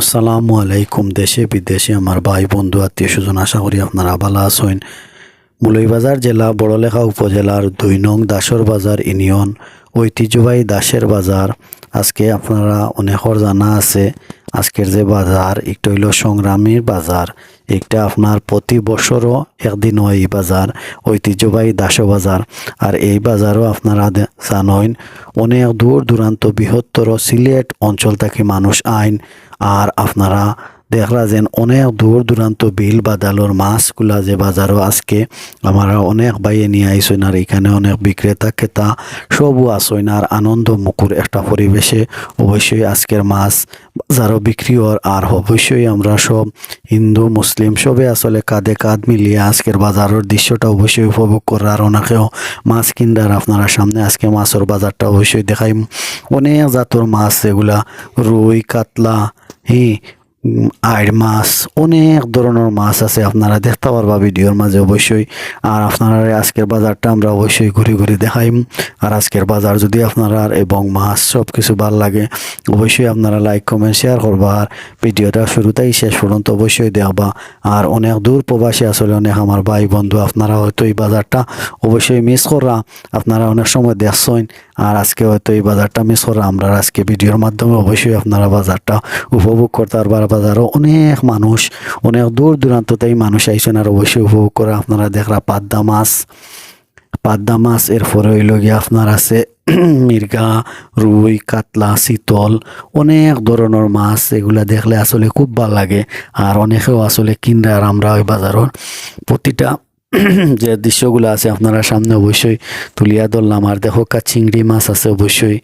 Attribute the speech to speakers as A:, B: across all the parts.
A: আসসালামু আলাইকুম, দেশে, বিদেশে আমার ভাই, বন্ধু, আত্মীয় স্বজন, আশা করি আপনারা ভালো আছেন। মুলইবাজার জেলা, বড়লেখা উপজেলার দুই নং দাসর বাজার ইউনিয়ন, ঐতিহ্যবাহী দাসের বাজার। আজকে আপনারা অনেকর জানা আছে। আজকের যে বাজার, একটা হইল সংগ্রামীর বাজার। একটা আপনার প্রতি বছরও একদিন হয় এই বাজার, ঐতিহ্যবাহী দাস বাজার। আর এই বাজারও আপনারা জানেন, অনেক দূর দূরান্ত বৃহত্তর সিলেট অঞ্চল থেকে মানুষ আইন। আর আপনারা দেখরা যেন অনেক দূর দূরান্ত বিল বা বাদালোর মাছগুলা যে বাজারও আজকে আমরা অনেক বাইয়ে নিয়ে আইসইন আর এখানে অনেক বিক্রেতা ক্রেতা সবও আসইন আর আনন্দ মুকুর একটা পরিবেশে অবশ্যই আজকের মাছ বাজারও বিক্রি হর আর অবশ্যই আমরা সব হিন্দু মুসলিম সবে আসলে কাঁধে কাঁধ মিলিয়ে আজকের বাজারের দৃশ্যটা অবশ্যই উপভোগ করার ওনাকেও মাছ কিনবার আপনারা সামনে আজকে মাছের বাজারটা অবশ্যই দেখাই অনেক জাতর মাছ এগুলা রুই কাতলা হি উম, আইড় মাছ, অনেক ধরনের মাছ আছে আপনারা দেখতে পারবা ভিডিওর মাঝে অবশ্যই। আর আপনারা আজকের বাজারটা আমরা অবশ্যই ঘুরে ঘুরে দেখাইম আর আজকের বাজার যদি আপনারা এবং মাছ সব কিছু ভালো লাগে, অবশ্যই আপনারা লাইক কমেন্ট শেয়ার করবা। আর ভিডিওটা শুরুতেই শেষ পর্যন্ত অবশ্যই দেখবা। আর অনেক দূর প্রবাসী আসলে অনেক আমার ভাই বন্ধু, আপনারা হয়তো এই বাজারটা অবশ্যই মিস করা আপনারা অনেক সময় দেখছেন, আর আজকে হয়তো এই বাজারটা মিস করা আমরা আজকে ভিডিওর মাধ্যমে অবশ্যই আপনারা বাজারটা উপভোগ করতে পারবার বাজারও অনেক মানুষ, অনেক দূর দূরান্ততেই মানুষ আইসেন আর অবশ্যই উপভোগ করে। আপনারা দেখরা পাদ্দা মাছ। পাদ্দা মাছ, এরপরে হইল গিয়ে আপনার আছে মির্গা, রুই, কাতলা, শীতল, অনেক ধরনের মাছ। এগুলা দেখলে আসলে খুব ভালো লাগে। আর অনেকেও আসলে কিনলে আর আমরা ওই বাজারের প্রতিটা যে দৃশ্যগুলো আছে আপনারা সামনে অবশ্যই তুলিয়া ধরলাম। আর দেখো চিংড়ি মাছ আছে অবশ্যই।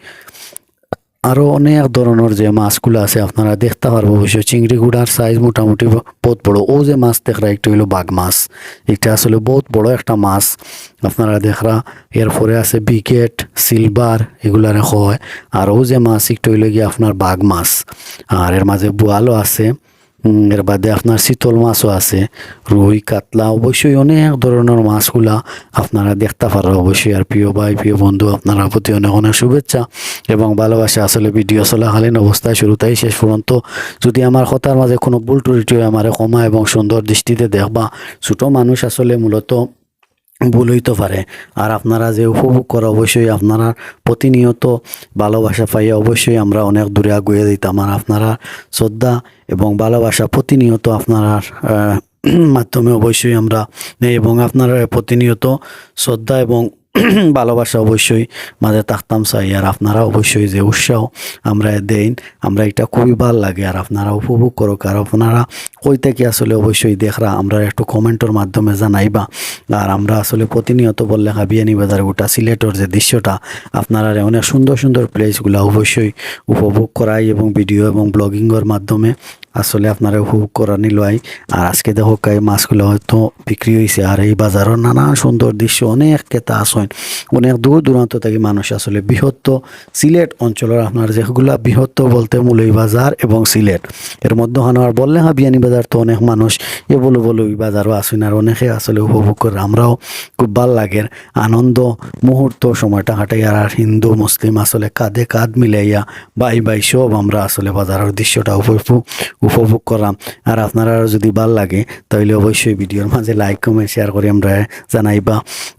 A: আরও অনেক ধরনের যে মাছগুলো আছে আপনারা দেখতে পারব অবশ্যই। চিংড়ি গুড়ার সাইজ মোটামুটি বহুত বড়। ও যে মাছ দেখরা, একটু হলো বাঘ মাছ। এটা আসলে বহুত বড় একটা মাছ। আপনারা দেখরা, এরপরে আছে বিকেট, সিলভার, এগুলার হয়। আর ও যে মাছ, একটু হইলে গিয়ে আপনার বাঘ মাছ। আর এর মাঝে বোয়ালও আছে। এর বাদে আপনার শীতল মাছও আছে, রুই, কাতলা, অবশ্যই অনেক ধরনের মাছগুলা আপনারা দেখতে পারো অবশ্যই আর প্রিয় ভাই, প্রিয় বন্ধু, আপনারা প্রতি অনেক অনেক শুভেচ্ছা এবং ভালোবাসা। আসলে ভিডিও চলাকালীন অবস্থায় শুরু তাই শেষ পর্যন্ত যদি আমার কথার মাঝে কোনো ভুল ত্রুটি আমার ক্ষমা এবং সুন্দর দৃষ্টিতে দেখবা। ছোটো মানুষ আসলে মূলত ভুল হইতে পারে। আর আপনারা যে উপভোগ করে অবশ্যই আপনারা প্রতিনিয়ত ভালোবাসা পাইয়া অবশ্যই আমরা অনেক দূরে আগুয়ে দিতাম। আর আপনারা শ্রদ্ধা এবং ভালোবাসা প্রতিনিয়ত আপনারা মাধ্যমে অবশ্যই আমরা এবং আপনারা প্রতিনিয়ত শ্রদ্ধা এবং ভালোবাসা অবশ্যই, মাঝে থাকতাম চাই, আর আপনারা অবশ্যই যে উৎসাহ আমরা দেন, আমরা এটা খুবই ভালো লাগে, আর আপনারা উপভোগ করো আর আপনারা কই থেকে আসলে অবশ্যই দেখরা, আমরা একটু কমেন্টের মাধ্যমে জানাইবা। আর আমরা আসলে প্রতিনিয়ত বললে হাবিয়ানি বাজার গোটা সিলেটর যে দৃশ্যটা, আপনারা অনেক সুন্দর সুন্দর প্লেসগুলো অবশ্যই উপভোগ করাই, এবং ভিডিও এবং ব্লগিংয়ের মাধ্যমে আসলে আপনারা উপভোগ করা নিলয় আর আজকে দেখো এই মাছগুলো হয়তো বিক্রি হয়েছে আর এই বাজারের নানা সুন্দর দৃশ্য, অনেক ক্রেতা আসেন। অনেক দূর দূরান্ত থেকে মানুষ আসলে বৃহত্ত সিলেট অঞ্চলের আপনার যেগুলা বৃহত্ত বলতে মূলই বাজার এবং সিলেট। এর মধ্যে আর বললে হ্যাঁ বিয়ানি বাজার তো অনেক মানুষ। এ বলো বলো ওই বাজারও আসেন আর অনেকে আসলে উপভোগ করে আমরাও খুব ভালো লাগে। আনন্দ মুহূর্ত সময়টা হাঁটাই আর হিন্দু, মুসলিম আসলে কাঁধে কাঁধ মিলাইয়া বাই বাই সব আমরা আসলে বাজারের দৃশ্যটা উপভোগ উপভোগ করলাম আর আপনারা যদি ভালো লাগে তাহলে অবশ্যই ভিডিওর মাঝে লাইক কমেন্ট শেয়ার করে আমরা জানাইবা।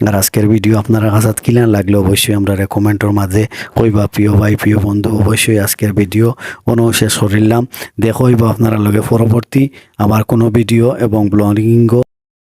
A: আর আজকের ভিডিও আপনারা কাছে কিলান লাগলে অবশ্যই আমরা কমেন্টের মাঝে কইবা। প্রিয় ভাই, প্রিয় বন্ধু, অবশ্যই আজকের ভিডিও কোনো শেষ করিলাম দেখইবা আপনারা লগে পরবর্তী আমার কোনো ভিডিও এবং ব্লগিং